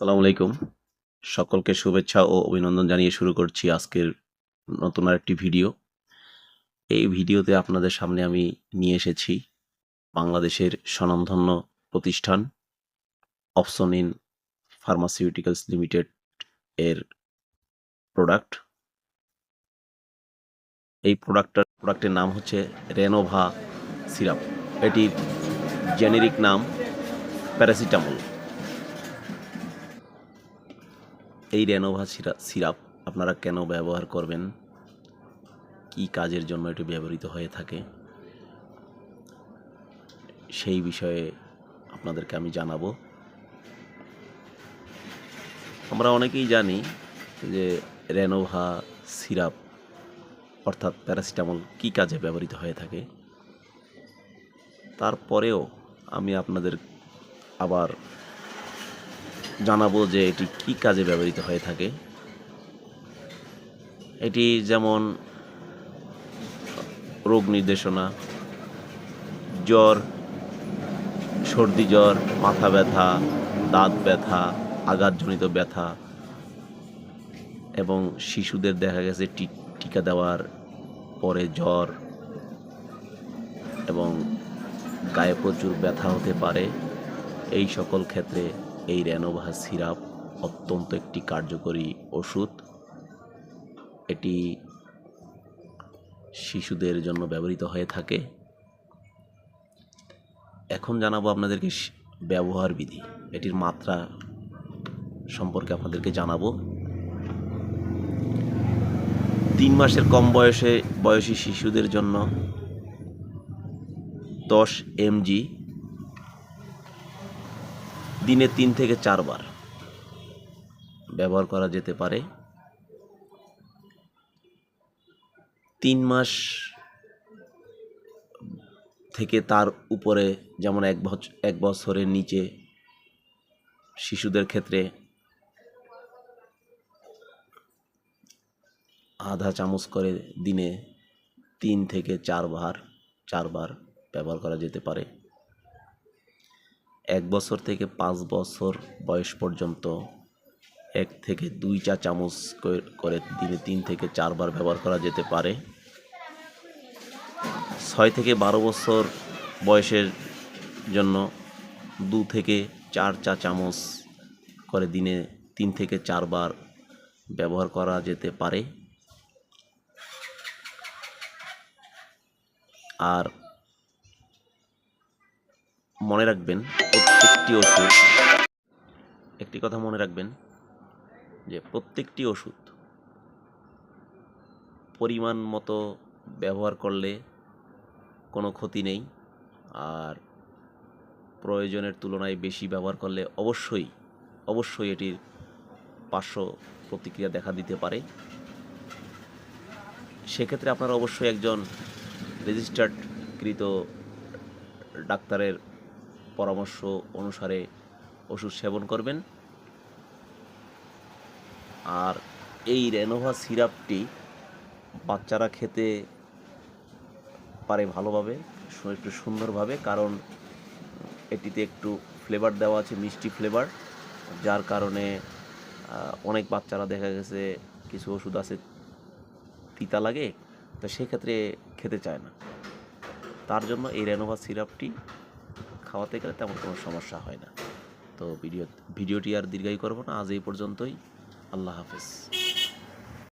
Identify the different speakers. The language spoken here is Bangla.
Speaker 1: আসসালামু আলাইকুম। সকলকে শুভেচ্ছা ও অভিনন্দন জানিয়ে শুরু করছি আজকের নতুন আরেকটি ভিডিও। এই ভিডিওতে আপনাদের সামনে আমি নিয়ে এসেছি বাংলাদেশের স্বনামধন্য প্রতিষ্ঠান অপশন ইন ফার্মাসিউটিক্যালস লিমিটেড এর প্রোডাক্ট এই প্রোডাক্টটার প্রোডাক্টের নাম হচ্ছে রেনোভা সিরাপ এটির জেনেরিক নাম প্যারাসিটামল এই রেনোভা সিরা- সিরাপ আপনারা কেন ব্যবহার করবেন? কি কাজের জন্য এটি ব্যবহৃত হয়ে থাকে? সেই বিষয়ে আপনাদেরকে আমি জানাব। আমরা অনেকেই জানি যে রেনোভা সিরাপ অর্থাৎ প্যারাসিটামল কি কাজে ব্যবহৃত হয়ে থাকে? তারপরেও আমি আপনাদের আবার জানাব যে এটি কি কাজে ব্যবহৃত হয়ে থাকে। এটি যেমন রোগ নির্দেশনা, জ্বর, সর্দি জ্বর, মাথা ব্যথা, দাঁত ব্যথা, আঘাতজনিত ব্যথা এবং শিশুদের দেখা গেছে টিকা দেওয়ার পরে জ্বর এবং গায়ে প্রচুর ব্যথা হতে পারে। এই সকল ক্ষেত্রে এই রেনোভা সিরাপ অত্যন্ত একটি কার্যকরী ওষুধ। এটি শিশুদের জন্য ব্যবহৃত হয়ে থাকে। এখন জানাব আপনাদেরকে ব্যবহার বিধি। এটির মাত্রা সম্পর্কে আপনাদেরকে জানাব। তিন মাসের কম বয়সে, বয়সী শিশুদের জন্য দশ এমজি দিনে তিন থেকে চারবার ব্যবহার করা যেতে পারে। তিন মাস থেকে তার উপরে যেমন এক বছর এক বছরের নিচে শিশুদের ক্ষেত্রে আধা চামচ করে দিনে তিন থেকে চারবার চারবার ব্যবহার করা যেতে পারে। এক বছর থেকে পাঁচ বছর বয়স পর্যন্ত এক থেকে দুই চা চামচ করে- দিনে তিন থেকে চারবার ব্যবহার করা যেতে পারে। ছয় থেকে বারো বছর বয়সের জন্য দু থেকে চার চা চামচ করে দিনে তিন থেকে চারবার ব্যবহার করা যেতে পারে। আর মনে রাখবেন, প্রত্যেকটি ওষুধ, একটি কথা মনে রাখবেন, যে প্রত্যেকটি ওষুধ পরিমাণ মতো ব্যবহার করলে কোনো ক্ষতি নেই আর প্রয়োজনের তুলনায় বেশি ব্যবহার করলে অবশ্যই অবশ্যই এটির পার্শ্ব প্রতিক্রিয়া দেখা দিতে পারে। সেক্ষেত্রে আপনারা অবশ্যই একজন রেজিস্টার্ডকৃত ডাক্তারের পরামর্শ অনুসারে ওষুধ সেবন করবেন। আর এই রেনোভা সিরাপটি বাচ্চারা খেতে পারে ভালোভাবে একটু সুন্দরভাবে, কারণ এটিতে একটু ফ্লেভার দেওয়া আছে, মিষ্টি ফ্লেভার যার কারণে অনেক বাচ্চারা দেখা গেছে কিছু ওষুধ আছে তিতা লাগে, তো সেক্ষেত্রে খেতে চায় না। তার জন্য এই রেনোভা সিরাপটি খাওয়াতে গেলে তেমন কোনো সমস্যা হয় না। তো ভিডিও, ভিডিওটি আর দীর্ঘায়ু করব না। আজ এই পর্যন্তই। আল্লাহ হাফেজ।